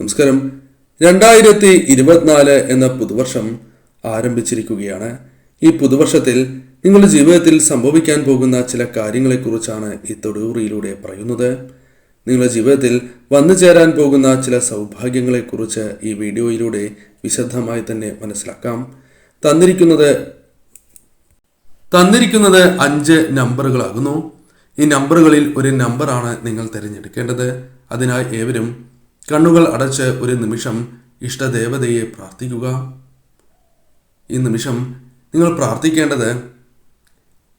നമസ്കാരം. രണ്ടായിരത്തി ഇരുപത്തിനാല് എന്ന പുതുവർഷം ആരംഭിച്ചിരിക്കുകയാണ്. ഈ പുതുവർഷത്തിൽ നിങ്ങളുടെ ജീവിതത്തിൽ സംഭവിക്കാൻ പോകുന്ന ചില കാര്യങ്ങളെക്കുറിച്ചാണ് ഈ തൊടുകുറിയിലൂടെ പറയുന്നത്. നിങ്ങളുടെ ജീവിതത്തിൽ വന്നു ചേരാൻ പോകുന്ന ചില സൗഭാഗ്യങ്ങളെക്കുറിച്ച് ഈ വീഡിയോയിലൂടെ വിശദമായി തന്നെ മനസ്സിലാക്കാം. തന്നിരിക്കുന്നത് തന്നിരിക്കുന്നത് അഞ്ച് നമ്പറുകളാകുന്നു. ഈ നമ്പറുകളിൽ ഒരു നമ്പറാണ് നിങ്ങൾ തിരഞ്ഞെടുക്കേണ്ടത്. അതിനായി ഏവരും കണ്ണുകൾ അടച്ച് ഒരു നിമിഷം ഇഷ്ടദേവതയെ പ്രാർത്ഥിക്കുക. ഈ നിമിഷം നിങ്ങൾ പ്രാർത്ഥിക്കേണ്ടത്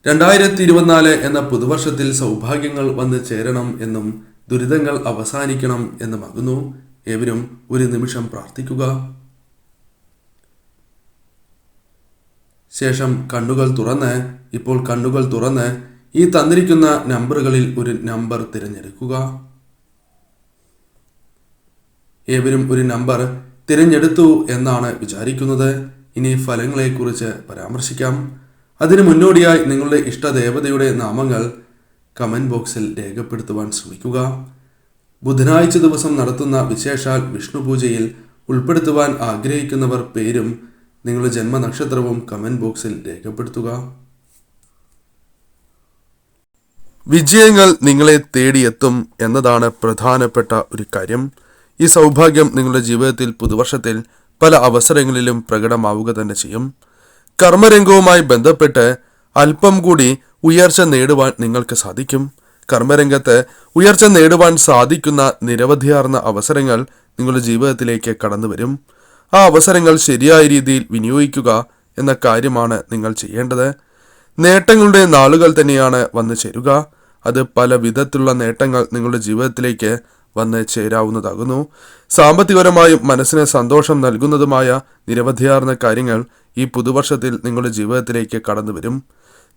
രണ്ടായിരത്തി ഇരുപത്തിനാല് എന്ന പുതുവർഷത്തിൽ സൗഭാഗ്യങ്ങൾ വന്ന് ചേരണം എന്നും ദുരിതങ്ങൾ അവസാനിക്കണം എന്നുമാകുന്നു. ഏവരും ഒരു നിമിഷം പ്രാർത്ഥിക്കുക. ശേഷം കണ്ണുകൾ തുറന്ന് ഇപ്പോൾ കണ്ണുകൾ തുറന്ന് ഈ തന്നിരിക്കുന്ന നമ്പറുകളിൽ ഒരു നമ്പർ തിരഞ്ഞെടുക്കുക. ഏവരും ഒരു നമ്പർ തിരഞ്ഞെടുത്തു എന്നാണ് വിചാരിക്കുന്നത്. ഇനി ഫലങ്ങളെക്കുറിച്ച് പരാമർശിക്കാം. അതിനു മുന്നോടിയായി നിങ്ങളുടെ ഇഷ്ടദേവതയുടെ നാമങ്ങൾ കമന്റ് ബോക്സിൽ രേഖപ്പെടുത്തുവാൻ ശ്രമിക്കുക. ബുധനാഴ്ച ദിവസം നടത്തുന്ന വിശേഷാൽ വിഷ്ണു പൂജയിൽ ഉൾപ്പെടുത്തുവാൻ ആഗ്രഹിക്കുന്നവർ പേരും നിങ്ങളുടെ ജന്മനക്ഷത്രവും കമന്റ് ബോക്സിൽ രേഖപ്പെടുത്തുക. വിജയങ്ങൾ നിങ്ങളെ തേടിയെത്തും എന്നതാണ് പ്രധാനപ്പെട്ട ഒരു കാര്യം. ഈ സൗഭാഗ്യം നിങ്ങളുടെ ജീവിതത്തിൽ പുതുവർഷത്തിൽ പല അവസരങ്ങളിലും പ്രകടമാവുക തന്നെ ചെയ്യും. കർമ്മരംഗവുമായി ബന്ധപ്പെട്ട് അല്പം കൂടി ഉയർച്ച നേടുവാൻ നിങ്ങൾക്ക് സാധിക്കും. കർമ്മരംഗത്ത് ഉയർച്ച നേടുവാൻ സാധിക്കുന്ന നിരവധിയാർന്ന അവസരങ്ങൾ നിങ്ങളുടെ ജീവിതത്തിലേക്ക് കടന്നു വരും ആ അവസരങ്ങൾ ശരിയായ രീതിയിൽ വിനിയോഗിക്കുക എന്ന കാര്യമാണ് നിങ്ങൾ ചെയ്യേണ്ടത്. നേട്ടങ്ങളുടെ നാളുകൾ തന്നെയാണ് വന്നു ചേരുക. അത് പല വിധത്തിലുള്ള നേട്ടങ്ങൾ നിങ്ങളുടെ ജീവിതത്തിലേക്ക് വന്ന് ചേരാവുന്നതാകുന്നു. സാമ്പത്തികപരമായും മനസ്സിന് സന്തോഷം നൽകുന്നതുമായ നിരവധിയാർന്ന കാര്യങ്ങൾ ഈ പുതുവർഷത്തിൽ നിങ്ങളുടെ ജീവിതത്തിലേക്ക് കടന്നു വരും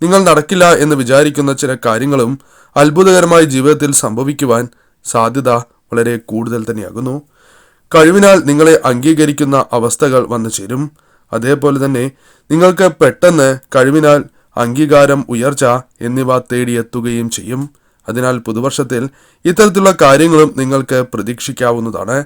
നിങ്ങൾ നടക്കില്ല എന്ന് വിചാരിക്കുന്ന ചില കാര്യങ്ങളും അത്ഭുതകരമായി ജീവിതത്തിൽ സംഭവിക്കുവാൻ സാധ്യത വളരെ കൂടുതൽ തന്നെയാകുന്നു. കഴിവിനാൽ നിങ്ങളെ അംഗീകരിക്കുന്ന അവസ്ഥകൾ വന്നു ചേരും. അതേപോലെ തന്നെ നിങ്ങൾക്ക് പെട്ടെന്ന് കഴിവിനാൽ അംഗീകാരം ഉയർച്ച എന്നിവ തേടിയെത്തുകയും ചെയ്യും. അതിനാൽ പുതുവർഷത്തിൽ ഇത്തരത്തിലുള്ള കാര്യങ്ങളും നിങ്ങൾക്ക് പ്രതീക്ഷിക്കാവുന്നതാണ്.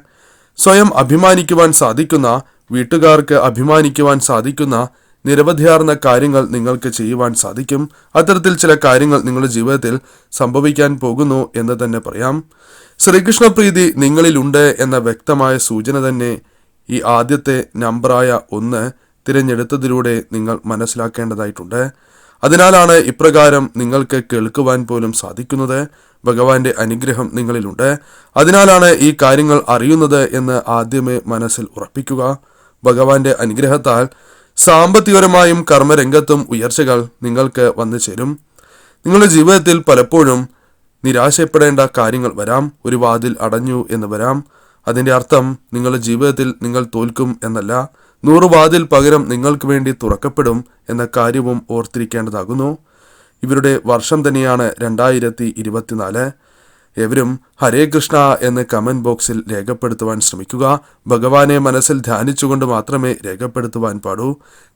സ്വയം അഭിമാനിക്കുവാൻ സാധിക്കുന്ന വീട്ടുകാർക്ക് അഭിമാനിക്കുവാൻ സാധിക്കുന്ന നിരവധിയാർന്ന കാര്യങ്ങൾ നിങ്ങൾക്ക് ചെയ്യുവാൻ സാധിക്കും. അത്തരത്തിൽ ചില കാര്യങ്ങൾ നിങ്ങളുടെ ജീവിതത്തിൽ സംഭവിക്കാൻ പോകുന്നു എന്ന് തന്നെ പറയാം. ശ്രീകൃഷ്ണപ്രീതി നിങ്ങളിലുണ്ട് എന്ന വ്യക്തമായ സൂചന തന്നെ ഈ ആദ്യത്തെ നമ്പറായ ഒന്ന് തിരഞ്ഞെടുത്തതിലൂടെ നിങ്ങൾ മനസ്സിലാക്കേണ്ടതായിട്ടുണ്ട്. അതിനാലാണ് ഇപ്രകാരം നിങ്ങൾക്ക് കേൾക്കുവാൻ പോലും സാധിക്കുന്നത്. ഭഗവാന്റെ അനുഗ്രഹം നിങ്ങളിലുണ്ട്. അതിനാലാണ് ഈ കാര്യങ്ങൾ അറിയുന്നത് എന്ന് ആദ്യമേ മനസ്സിൽ ഉറപ്പിക്കുക. ഭഗവാന്റെ അനുഗ്രഹത്താൽ സാമ്പത്തികപരമായും കർമ്മരംഗത്തും ഉയർച്ചകൾ നിങ്ങൾക്ക് വന്നു ചേരും. നിങ്ങളുടെ ജീവിതത്തിൽ പലപ്പോഴും നിരാശപ്പെടേണ്ട കാര്യങ്ങൾ വരാം. ഒരു വാതിൽ അടഞ്ഞു എന്ന് വരാം. അതിന്റെ അർത്ഥം നിങ്ങളുടെ ജീവിതത്തിൽ നിങ്ങൾ തോൽക്കും എന്നല്ല. നൂറ് വാതിൽ പകരം നിങ്ങൾക്ക് വേണ്ടി തുറക്കപ്പെടും എന്ന കാര്യവും ഓർത്തിരിക്കേണ്ടതാകുന്നു. ഇവരുടെ വർഷം തന്നെയാണ് രണ്ടായിരത്തി ഇരുപത്തിനാല് എവരും ഹരേ കൃഷ്ണ എന്ന് കമന്റ് ബോക്സിൽ രേഖപ്പെടുത്തുവാൻ ശ്രമിക്കുക. ഭഗവാനെ മനസ്സിൽ ധ്യാനിച്ചുകൊണ്ട് മാത്രമേ രേഖപ്പെടുത്തുവാൻ പാടൂ.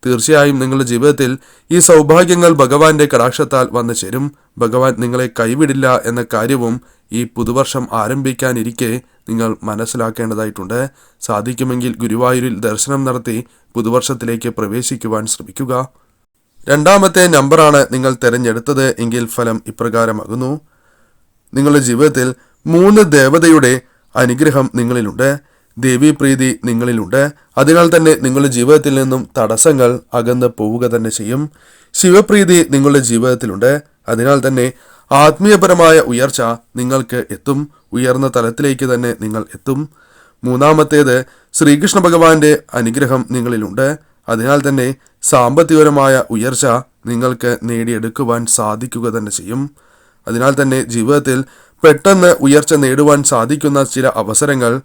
തീർച്ചയായും നിങ്ങളുടെ ജീവിതത്തിൽ ഈ സൗഭാഗ്യങ്ങൾ ഭഗവാന്റെ കടാക്ഷത്താൽ വന്നു ചേരും ഭഗവാൻ നിങ്ങളെ കൈവിടില്ല എന്ന കാര്യവും ഈ പുതുവർഷം ആരംഭിക്കാനിരിക്കെ നിങ്ങൾ മനസ്സിലാക്കേണ്ടതായിട്ടുണ്ട്. സാധിക്കുമെങ്കിൽ ഗുരുവായൂരിൽ ദർശനം നടത്തി പുതുവർഷത്തിലേക്ക് പ്രവേശിക്കുവാൻ ശ്രമിക്കുക. രണ്ടാമത്തെ നമ്പറാണ് നിങ്ങൾ തിരഞ്ഞെടുത്തത് എങ്കിൽ ഫലം ഇപ്രകാരമാകുന്നു. നിങ്ങളുടെ ജീവിതത്തിൽ മൂന്ന് ദേവതയുടെ അനുഗ്രഹം നിങ്ങളിലുണ്ട്. ദേവീപ്രീതി നിങ്ങളിലുണ്ട്. അതിനാൽ തന്നെ നിങ്ങളുടെ ജീവിതത്തിൽ നിന്നും തടസ്സങ്ങൾ അകന്ന് പോവുക തന്നെ ചെയ്യും. ശിവപ്രീതി നിങ്ങളുടെ ജീവിതത്തിലുണ്ട്. അതിനാൽ തന്നെ ആത്മീയപരമായ ഉയർച്ച നിങ്ങൾക്ക് എത്തും. ഉയർന്ന തലത്തിലേക്ക് തന്നെ നിങ്ങൾ എത്തും. മൂന്നാമത്തേത് ശ്രീകൃഷ്ണ ഭഗവാന്റെ അനുഗ്രഹം നിങ്ങളിലുണ്ട്. അതിനാൽ തന്നെ സാമ്പത്തികപരമായ ഉയർച്ച നിങ്ങൾക്ക് നേടിയെടുക്കുവാൻ സാധിക്കുക തന്നെ ചെയ്യും. അതിനാൽ തന്നെ ജീവിതത്തിൽ പെട്ടെന്ന് ഉയർച്ച നേടുവാൻ സാധിക്കുന്ന ചില അവസരങ്ങൾ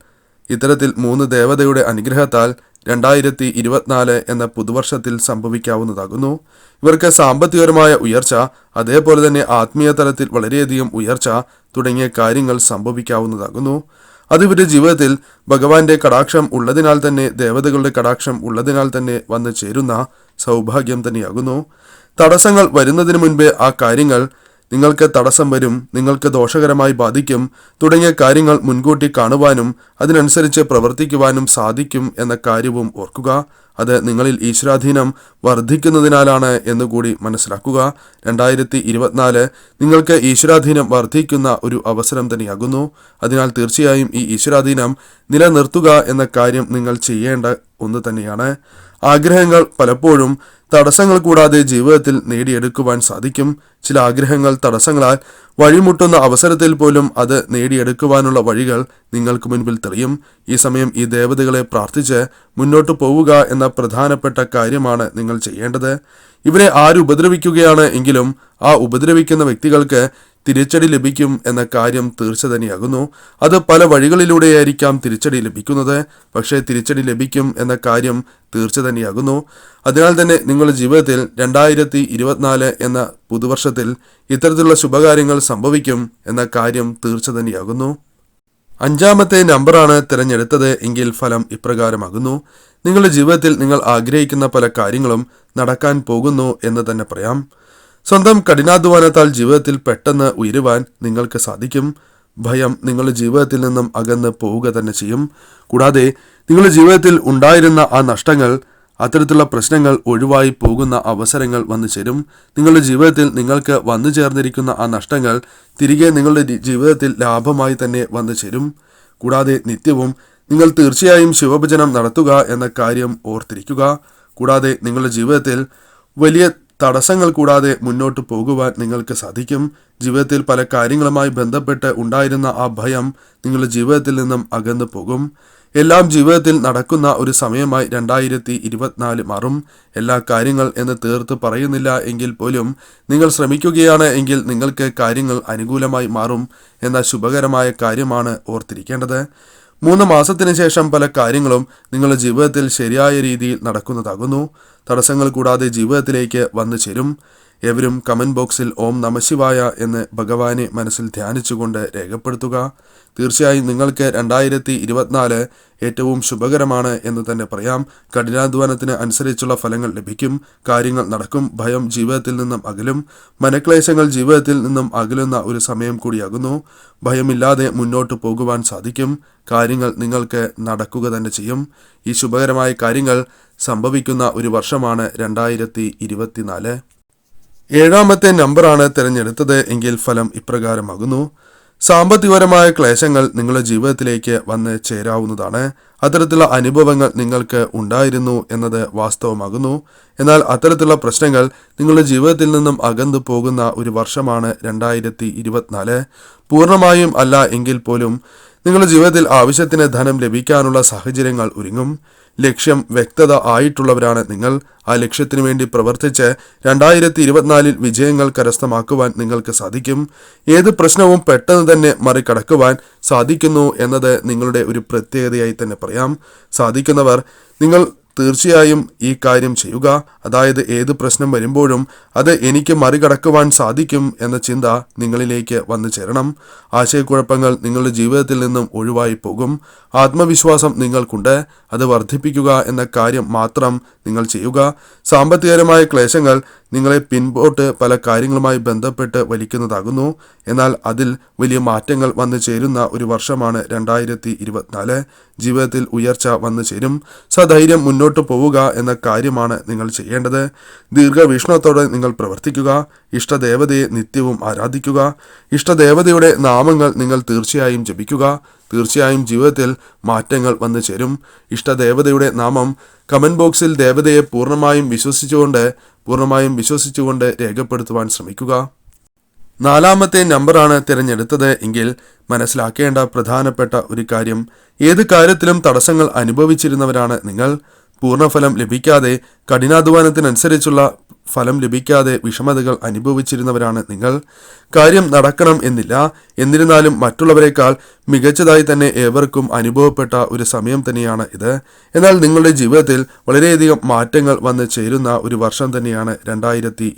ഇത്തരത്തിൽ മൂന്ന് ദേവതയുടെ അനുഗ്രഹത്താൽ രണ്ടായിരത്തി ഇരുപത്തിനാല് എന്ന പുതുവർഷത്തിൽ സംഭവിക്കാവുന്നതാകുന്നു. ഇവർക്ക് സാമ്പത്തികപരമായ ഉയർച്ച അതേപോലെ തന്നെ ആത്മീയ തലത്തിൽ വളരെയധികം ഉയർച്ച തുടങ്ങിയ കാര്യങ്ങൾ സംഭവിക്കാവുന്നതാകുന്നു. അത് ഇവരുടെ ജീവിതത്തിൽ ഭഗവാന്റെ കടാക്ഷം ഉള്ളതിനാൽ തന്നെ ദേവതകളുടെ കടാക്ഷം ഉള്ളതിനാൽ തന്നെ വന്നു ചേരുന്ന സൗഭാഗ്യം തന്നെയാകുന്നു. തടസ്സങ്ങൾ വരുന്നതിന് മുൻപേ ആ കാര്യങ്ങൾ നിങ്ങൾക്ക് തടസ്സം വരും നിങ്ങൾക്ക് ദോഷകരമായി ബാധിക്കും തുടങ്ങിയ കാര്യങ്ങൾ മുൻകൂട്ടി കാണുവാനും അതിനനുസരിച്ച് പ്രവർത്തിക്കുവാനും സാധിക്കും എന്ന കാര്യവും ഓർക്കുക. അത് നിങ്ങളിൽ ഈശ്വരാധീനം വർദ്ധിക്കുന്നതിനാലാണ് എന്നുകൂടി മനസ്സിലാക്കുക. രണ്ടായിരത്തി ഇരുപത്തിനാല് നിങ്ങൾക്ക് ഈശ്വരാധീനം വർദ്ധിക്കുന്ന ഒരു അവസരം തന്നെയാകുന്നു. അതിനാൽ തീർച്ചയായും ഈ ഈശ്വരാധീനം നിലനിർത്തുക എന്ന കാര്യം നിങ്ങൾ ചെയ്യേണ്ട ഒന്ന് തന്നെയാണ്. ആഗ്രഹങ്ങൾ പലപ്പോഴും തടസ്സങ്ങൾ കൂടാതെ ജീവിതത്തിൽ നേടിയെടുക്കുവാൻ സാധിക്കും. ചില ആഗ്രഹങ്ങൾ തടസ്സങ്ങളാൽ വഴിമുട്ടുന്ന അവസരത്തിൽ പോലും അത് നേടിയെടുക്കുവാനുള്ള വഴികൾ നിങ്ങൾക്ക് മുൻപിൽ തെളിയും. ഈ സമയം ഈ ദേവതകളെ പ്രാർത്ഥിച്ച് മുന്നോട്ട് പോവുക എന്ന പ്രധാനപ്പെട്ട കാര്യമാണ് നിങ്ങൾ ചെയ്യേണ്ടത്. ഇവരെ ആര് ഉപദ്രവിക്കുകയാണ് എങ്കിലും ആ ഉപദ്രവിക്കുന്ന വ്യക്തികൾക്ക് തിരിച്ചടി ലഭിക്കും എന്ന കാര്യം തീർച്ച തന്നെയാകുന്നു. അത് പല വഴികളിലൂടെയായിരിക്കാം തിരിച്ചടി ലഭിക്കുന്നത്. പക്ഷേ തിരിച്ചടി ലഭിക്കും എന്ന കാര്യം തീർച്ച തന്നെയാകുന്നു. അതിനാൽ തന്നെ നിങ്ങളുടെ ജീവിതത്തിൽ രണ്ടായിരത്തി ഇരുപത്തിനാല് എന്ന പുതുവർഷത്തിൽ ഇത്തരത്തിലുള്ള ശുഭകാര്യങ്ങൾ സംഭവിക്കും എന്ന കാര്യം തീർച്ച തന്നെയാകുന്നു. അഞ്ചാമത്തെ നമ്പറാണ് തിരഞ്ഞെടുത്തത് എങ്കിൽ ഫലം ഇപ്രകാരമാകുന്നു. നിങ്ങളുടെ ജീവിതത്തിൽ നിങ്ങൾ ആഗ്രഹിക്കുന്ന പല കാര്യങ്ങളും നടക്കാൻ പോകുന്നു എന്ന് തന്നെ പറയാം. സ്വന്തം കഠിനാധ്വാനത്താൽ ജീവിതത്തിൽ പെട്ടെന്ന് ഉയരുവാൻ നിങ്ങൾക്ക് സാധിക്കും. ഭയം നിങ്ങളുടെ ജീവിതത്തിൽ നിന്നും അകന്ന് പോവുക തന്നെ ചെയ്യും. കൂടാതെ നിങ്ങളുടെ ജീവിതത്തിൽ ഉണ്ടായിരുന്ന ആ നഷ്ടങ്ങൾ അത്തരത്തിലുള്ള പ്രശ്നങ്ങൾ ഒഴിവായി പോകുന്ന അവസരങ്ങൾ വന്നു ചേരും. നിങ്ങളുടെ ജീവിതത്തിൽ നിങ്ങൾക്ക് വന്നു ചേർന്നിരിക്കുന്ന ആ നഷ്ടങ്ങൾ തിരികെ നിങ്ങളുടെ ജീവിതത്തിൽ ലാഭമായി തന്നെ വന്നു ചേരും. കൂടാതെ നിത്യവും നിങ്ങൾ തീർച്ചയായും ശിവഭജനം നടത്തുക എന്ന കാര്യം ഓർത്തിരിക്കുക. കൂടാതെ നിങ്ങളുടെ ജീവിതത്തിൽ വലിയ തടസ്സങ്ങൾ കൂടാതെ മുന്നോട്ട് പോകുവാൻ നിങ്ങൾക്ക് സാധിക്കും. ജീവിതത്തിൽ പല കാര്യങ്ങളുമായി ബന്ധപ്പെട്ട് ഉണ്ടായിരുന്ന ആ ഭയം നിങ്ങളുടെ ജീവിതത്തിൽ നിന്നും അകന്നു പോകും. എല്ലാം ജീവിതത്തിൽ നടക്കുന്ന ഒരു സമയമായി രണ്ടായിരത്തി ഇരുപത്തിനാല് മാറും. എല്ലാ കാര്യങ്ങൾ എന്ന് തീർത്ത് പറയുന്നില്ല എങ്കിൽ പോലും നിങ്ങൾ ശ്രമിക്കുകയാണ് എങ്കിൽ നിങ്ങൾക്ക് കാര്യങ്ങൾ അനുകൂലമായി മാറും എന്ന ശുഭകരമായ കാര്യമാണ് ഓർത്തിരിക്കേണ്ടത്. മൂന്ന് മാസത്തിന് ശേഷം പല കാര്യങ്ങളും നിങ്ങളുടെ ജീവിതത്തിൽ ശരിയായ രീതിയിൽ നടക്കുന്നതാകുന്നു. തടസ്സങ്ങൾ കൂടാതെ ജീവിതത്തിലേക്ക് വന്നു ചേരും. എവരും കമന്റ് ബോക്സിൽ ഓം നമശിവായ എന്ന് ഭഗവാനെ മനസ്സിൽ ധ്യാനിച്ചുകൊണ്ട് രേഖപ്പെടുത്തുക. തീർച്ചയായും നിങ്ങൾക്ക് രണ്ടായിരത്തി ഇരുപത്തിനാല് ഏറ്റവും ശുഭകരമാണ് എന്ന് തന്നെ പറയാം. കഠിനാധ്വാനത്തിന് അനുസരിച്ചുള്ള ഫലങ്ങൾ ലഭിക്കും. കാര്യങ്ങൾ നടക്കും. ഭയം ജീവിതത്തിൽ നിന്നും അകലും. മനക്ലേശങ്ങൾ ജീവിതത്തിൽ നിന്നും അകലുന്ന ഒരു സമയം കൂടിയാകുന്നു. ഭയമില്ലാതെ മുന്നോട്ട് പോകുവാൻ സാധിക്കും. കാര്യങ്ങൾ നിങ്ങൾക്ക് നടക്കുക തന്നെ ചെയ്യും. ഈ ശുഭകരമായ കാര്യങ്ങൾ സംഭവിക്കുന്ന ഒരു വർഷമാണ് രണ്ടായിരത്തി ഏഴാമത്തെ നമ്പറാണ് തിരഞ്ഞെടുത്തത് എങ്കിൽ ഫലം ഇപ്രകാരമാകുന്നു. സാമ്പത്തികപരമായ ക്ലേശങ്ങൾ നിങ്ങളുടെ ജീവിതത്തിലേക്ക് വന്ന് ചേരാവുന്നതാണ്. അത്തരത്തിലുള്ള അനുഭവങ്ങൾ നിങ്ങൾക്ക് ഉണ്ടായിരുന്നു എന്നത് വാസ്തവമാകുന്നു. എന്നാൽ അത്തരത്തിലുള്ള പ്രശ്നങ്ങൾ നിങ്ങളുടെ ജീവിതത്തിൽ നിന്നും അകന്നു പോകുന്ന ഒരു വർഷമാണ് രണ്ടായിരത്തി ഇരുപത്തിനാല് പൂർണമായും അല്ല എങ്കിൽ പോലും നിങ്ങളുടെ ജീവിതത്തിൽ ആവശ്യത്തിന് ധനം ലഭിക്കാനുള്ള സാഹചര്യങ്ങൾ ഒരുങ്ങും. ലക്ഷ്യം വ്യക്തത ആയിട്ടുള്ളവരാണ്. നിങ്ങൾ ആ ലക്ഷ്യത്തിനു വേണ്ടി പ്രവർത്തിച്ച് രണ്ടായിരത്തി ഇരുപത്തിനാലിൽ വിജയങ്ങൾ കരസ്ഥമാക്കുവാൻ നിങ്ങൾക്ക് സാധിക്കും. ഏത് പ്രശ്നവും പെട്ടെന്ന് തന്നെ മറികടക്കുവാൻ സാധിക്കുന്നു എന്നത് നിങ്ങളുടെ ഒരു പ്രത്യേകതയായി തന്നെ പറയാം. സാധിക്കുന്നവർ നിങ്ങൾ തീർച്ചയായും ഈ കാര്യം ചെയ്യുക. അതായത് ഏത് പ്രശ്നം വരുമ്പോഴും അത് എനിക്ക് മറികടക്കുവാൻ സാധിക്കും എന്ന ചിന്ത നിങ്ങളിലേക്ക് വന്നു ചേരണം. ആശയക്കുഴപ്പങ്ങൾ നിങ്ങളുടെ ജീവിതത്തിൽ നിന്നും ഒഴിവായി പോകും. ആത്മവിശ്വാസം നിങ്ങൾക്കുണ്ട്. അത് വർദ്ധിപ്പിക്കുക എന്ന കാര്യം മാത്രം നിങ്ങൾ ചെയ്യുക. സാമ്പത്തികപരമായ ക്ലേശങ്ങൾ നിങ്ങളെ പിൻപോട്ട് പല കാര്യങ്ങളുമായി ബന്ധപ്പെട്ട് വലിക്കുന്നതാകുന്നു. എന്നാൽ അതിൽ വലിയ മാറ്റങ്ങൾ വന്നു ചേരുന്ന ഒരു വർഷമാണ് രണ്ടായിരത്തി ഇരുപത്തിനാല് ജീവിതത്തിൽ ഉയർച്ച വന്നു ചേരും. സധൈര്യം മുന്നോട്ട് പോവുക എന്ന കാര്യമാണ് നിങ്ങൾ ചെയ്യേണ്ടത്. ദീർഘവീക്ഷണത്തോടെ നിങ്ങൾ പ്രവർത്തിക്കുക ഇഷ്ടദേവതയെ നിത്യവും ആരാധിക്കുക ഇഷ്ടദേവതയുടെ നാമങ്ങൾ നിങ്ങൾ തീർച്ചയായും ജപിക്കുക തീർച്ചയായും ജീവിതത്തിൽ മാറ്റങ്ങൾ വന്നു ചേരും. ഇഷ്ടദേവതയുടെ നാമം കമന്റ് ബോക്സിൽ ദേവതയെ പൂർണമായും വിശ്വസിച്ചുകൊണ്ട് പൂർണമായും വിശ്വസിച്ചുകൊണ്ട് രേഖപ്പെടുത്തുവാൻ ശ്രമിക്കുക. നാലാമത്തെ നമ്പറാണ് തിരഞ്ഞെടുത്തത് എങ്കിൽ മനസ്സിലാക്കേണ്ട പ്രധാനപ്പെട്ട ഒരു കാര്യം ഏത് കാര്യത്തിലും തടസ്സങ്ങൾ അനുഭവിച്ചിരുന്നവരാണ് നിങ്ങൾ. പൂർണഫലം ലഭിക്കാതെ കഠിനാധ്വാനത്തിനനുസരിച്ചുള്ള ഫലം ലഭിക്കാതെ വിഷമതകൾ അനുഭവിച്ചിരുന്നവരാണ് നിങ്ങൾ. കാര്യം നടക്കണം എന്നില്ല. എന്നിരുന്നാലും മറ്റുള്ളവരെക്കാൾ മികച്ചതായി തന്നെ ഏവർക്കും അനുഭവപ്പെട്ട ഒരു സമയം തന്നെയാണ് ഇത്. എന്നാൽ നിങ്ങളുടെ ജീവിതത്തിൽ വളരെയധികം മാറ്റങ്ങൾ വന്ന് ചേരുന്ന ഒരു വർഷം തന്നെയാണ് രണ്ടായിരത്തി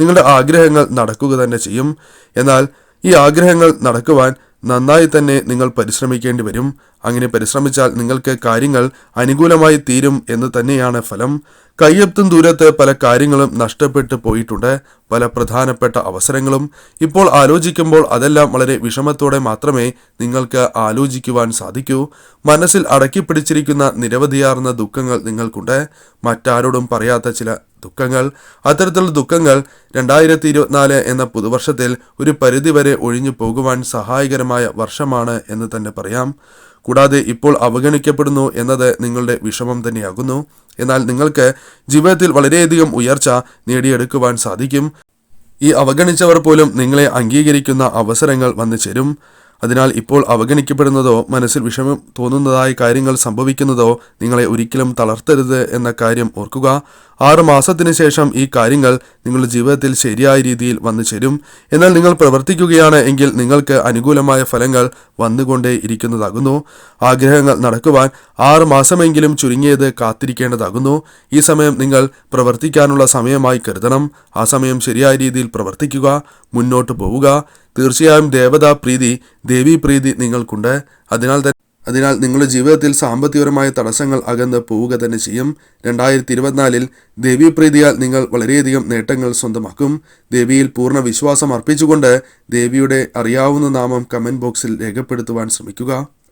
നിങ്ങളുടെ ആഗ്രഹങ്ങൾ നടക്കുക തന്നെ ചെയ്യും. എന്നാൽ ഈ ആഗ്രഹങ്ങൾ നടക്കുവാൻ നന്നായി തന്നെ നിങ്ങൾ പരിശ്രമിക്കേണ്ടി വരും. അങ്ങനെ പരിശ്രമിച്ചാൽ നിങ്ങൾക്ക് കാര്യങ്ങൾ അനുകൂലമായി തീരും എന്ന് തന്നെയാണ് ഫലം. കയ്യെത്തും ദൂരത്ത് പല കാര്യങ്ങളും നഷ്ടപ്പെട്ടു പോയിട്ടുണ്ട്. പല പ്രധാനപ്പെട്ട അവസരങ്ങളും. ഇപ്പോൾ ആലോചിക്കുമ്പോൾ അതെല്ലാം വളരെ വിഷമത്തോടെ മാത്രമേ നിങ്ങൾക്ക് ആലോചിക്കുവാൻ സാധിക്കൂ. മനസ്സിൽ അടക്കി പിടിച്ചിരിക്കുന്ന നിരവധിയാർന്ന ദുഃഖങ്ങൾ നിങ്ങൾക്കുണ്ട്. മറ്റാരോടും പറയാത്ത ചില ദുഃഖങ്ങൾ. അത്തരത്തിലുള്ള ദുഃഖങ്ങൾ രണ്ടായിരത്തി ഇരുപത്തിനാല് എന്ന പുതുവർഷത്തിൽ ഒരു പരിധിവരെ ഒഴിഞ്ഞു പോകുവാൻ സഹായകരമായ വർഷമാണ് എന്ന് തന്നെ പറയാം. കൂടാതെ ഇപ്പോൾ അവഗണിക്കപ്പെടുന്നു എന്നത് നിങ്ങളുടെ വിഷമം തന്നെയാകുന്നു. എന്നാൽ നിങ്ങൾക്ക് ജീവിതത്തിൽ വളരെയധികം ഉയർച്ച നേടിയെടുക്കുവാൻ സാധിക്കും. ഈ അവഗണിച്ചവർ പോലും നിങ്ങളെ അംഗീകരിക്കുന്ന അവസരങ്ങൾ വന്നു ചേരും. അതിനാൽ ഇപ്പോൾ അവഗണിക്കപ്പെടുന്നതോ മനസ്സിൽ വിഷമം തോന്നുന്നതായ കാര്യങ്ങൾ സംഭവിക്കുന്നതോ നിങ്ങളെ ഒരിക്കലും തളർത്തരുത് എന്ന കാര്യം ഓർക്കുക. ആറ് മാസത്തിന് ശേഷം ഈ കാര്യങ്ങൾ നിങ്ങളുടെ ജീവിതത്തിൽ ശരിയായ രീതിയിൽ വന്നു ചേരും. എന്നാൽ നിങ്ങൾ പ്രവർത്തിക്കുകയാണ് എങ്കിൽ നിങ്ങൾക്ക് അനുകൂലമായ ഫലങ്ങൾ വന്നുകൊണ്ടേ ഇരിക്കുന്നതാകുന്നു. ആഗ്രഹങ്ങൾ നടക്കുവാൻ ആറ് മാസമെങ്കിലും ചുരുങ്ങിയത് കാത്തിരിക്കേണ്ടതാകുന്നു. ഈ സമയം നിങ്ങൾ പ്രവർത്തിക്കാനുള്ള സമയമായി കരുതണം. ആ സമയം ശരിയായ രീതിയിൽ പ്രവർത്തിക്കുക മുന്നോട്ട് പോവുക. തീർച്ചയായും ദേവതാ പ്രീതി ദേവീ പ്രീതി നിങ്ങൾക്കുണ്ട്. അതിനാൽ അതിനാൽ നിങ്ങളുടെ ജീവിതത്തിൽ സാമ്പത്തികപരമായ തടസ്സങ്ങൾ അകന്ന് പോവുക തന്നെ ചെയ്യും. രണ്ടായിരത്തി ഇരുപത്തിനാലിൽ ദേവീപ്രീതിയാൽ നിങ്ങൾ വളരെയധികം നേട്ടങ്ങൾ സ്വന്തമാക്കും. ദേവിയിൽ പൂർണ വിശ്വാസം അർപ്പിച്ചുകൊണ്ട് ദേവിയുടെ അറിയാവുന്ന നാമം കമന്റ് ബോക്സിൽ രേഖപ്പെടുത്തുവാൻ ശ്രമിക്കുക.